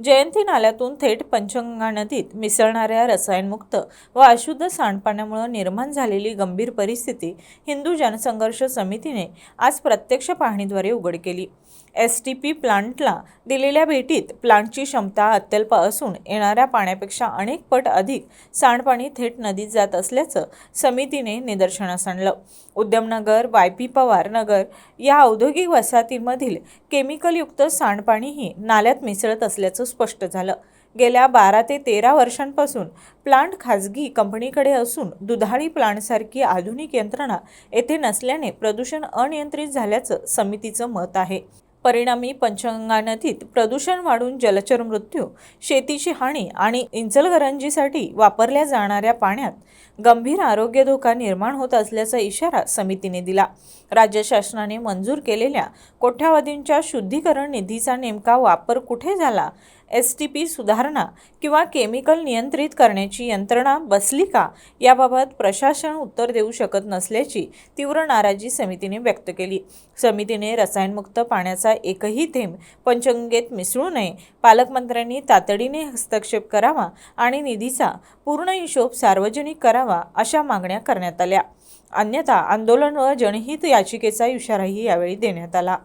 जयंती नाल्यातून थेट पंचगंगा नदीत मिसळणाऱ्या रसायनमुक्त व अशुद्ध सांडपाण्यामुळे निर्माण झालेली गंभीर परिस्थिती हिंदू जनसंघर्ष समितीने आज प्रत्यक्ष पाहणीद्वारे उघड केली. एस टी पी प्लांटला दिलेल्या भेटीत प्लांटची क्षमता अत्यल्प असून येणाऱ्या पाण्यापेक्षा अनेक पट अधिक सांडपाणी थेट नदीत जात असल्याचं समितीने निदर्शनास आणलं. उद्यमनगर वाय पी पवार नगर या औद्योगिक वसाहतीमधील केमिकलयुक्त सांडपाणीही नाल्यात मिसळत असल्याचं स्पष्ट झालं. गेल्या बारा ते तेरा वर्षांपासून प्लांट खाजगी कंपनीकडे असून दुधाळी प्लांटसारखी आधुनिक यंत्रणा येथे नसल्याने प्रदूषण अनियंत्रित झाल्याचं समितीचं मत आहे. परिणामी पंचगंगा नदीत प्रदूषण वाढून जलचर मृत्यू शेतीची हानी आणि इंचलगरंजीसाठी वापरल्या जाणाऱ्या पाण्यात गंभीर आरोग्य धोका निर्माण होत असल्याचा इशारा समितीने दिला. राज्य शासनाने मंजूर केलेल्या कोट्यावधींच्या शुद्धीकरण निधीचा नेमका वापर कुठे झाला? एस टी पी सुधारणा किंवा केमिकल नियंत्रित करण्याची यंत्रणा बसली का? याबाबत प्रशासन उत्तर देऊ शकत नसल्याची तीव्र नाराजी समितीने व्यक्त केली. समितीने रसायनमुक्त पाण्याचा एकही थेंब पंचगंगेत मिसळू नये. पालकमंत्र्यांनी तातडीने हस्तक्षेप करावा आणि निधीचा पूर्ण हिशोब सार्वजनिक करावा अशा मागण्या करण्यात आल्या. अन्यथा आंदोलन व जनहित याचिकेचा इशाराही यावेळी देण्यात आला.